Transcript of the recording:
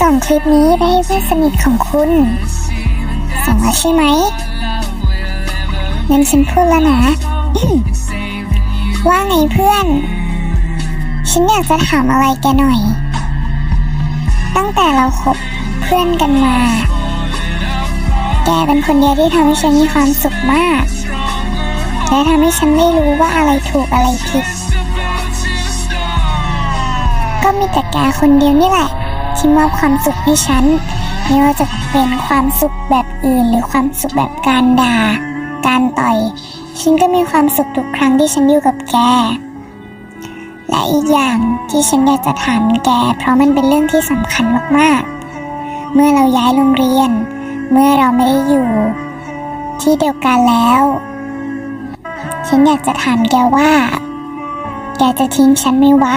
ส่งคลิปนี้ไปให้เพื่อนสนิทของคุณ ส่งแล้วใช่ไหมงั้นฉันพูดแล้วนะ ว่าไงเพื่อน ฉันอยากจะถามอะไรแกหน่อย ตั้งแต่เราคบเพื่อนกันมา แกเป็นคนเดียวที่ทำให้ฉันมีความสุขมาก และทำให้ฉันได้รู้ว่าอะไรถูกอะไรผิด ก็มีแต่แกคนเดียวนี่แหละ ที่มอบความสุขให้ฉัน ไม่ว่าจะเป็นความสุขแบบอื่น หรือความสุขแบบการด่า การต่อย ฉันก็มีความสุขทุกครั้งที่ฉันอยู่กับแก และอีกอย่างที่ฉันอยากจะถามแก เพราะมันเป็นเรื่องที่สำคัญมากๆ เมื่อเราย้ายโรงเรียน เมื่อเราไม่ได้อยู่ ที่เดียวกันแล้ว ฉันอยากจะถามแกว่า แกจะทิ้งฉันไหมวะ